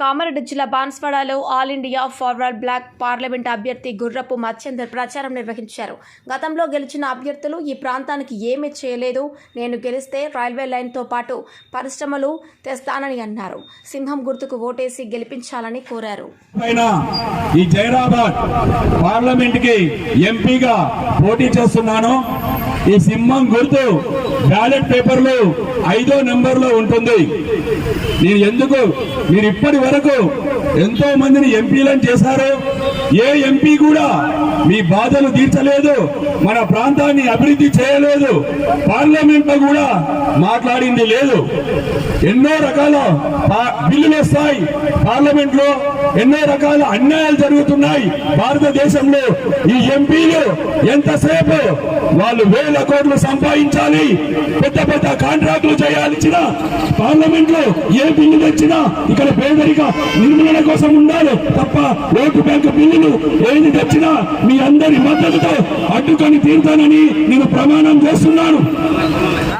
కామారెడ్డి జిల్లా బాన్స్వాడలో all India forward bloc parliament అభ్యర్థి గుర్రపు మత్స్యందర్ ప్రచారం నిర్వహించారు. గతంలో గెలిచిన అభ్యర్థులు ఈ ప్రాంతానికి ఏమీ చేయలేదు. నేను గెలిస్తే రైల్వే లైన్తో పాటు పరిశ్రమలు తెస్తానని అన్నారు. సింహం గుర్తుకు ఓటేసి గెలిపించాలని కోరారు. ఈ జైరాబాద్ పార్లమెంట్కి ఎంపీగా పోటీ చేస్తున్నాను. ఈ సింహం గుర్తు బ్యాలెట్ పేపర్లు ఐదో నెంబర్లో ఉంటుంది. నేను ఎందుకు మీరు ఇప్పటి వరకు ఎంతో మందిని ఎంపీలను చేశారు? ఏ ఎంపీ కూడా మీ బాధలు తీర్చలేదు మన ప్రాంతాన్ని అభివృద్ధి చేయలేదు పార్లమెంట్లో కూడా మాట్లాడింది లేదు. ఎన్నో రకాల పా- బిల్లులు వస్తాయి. పార్లమెంట్లో ఎన్నో రకాల అన్యాయాలు జరుగుతున్నాయి. భారతదేశంలో ఈ ఎంపీలు ఎంతసేపు వాళ్ళు వేల కోట్లు సంపాదించాలి పెద్ద పెద్ద కాంట్రాక్టులు చేయాల్సిన పార్లమెంట్లో ఏ బిల్లు తెచ్చినా ఇక్కడ పేదరిక నిర్మూలన కోసం ఉండాలి తప్ప ఓటు బ్యాంకు నేను ఏది తెచ్చినా మీ అందరి మద్దతుతో అడ్డుకొని తీరుతానని నేను ప్రమాణం చేస్తున్నాను.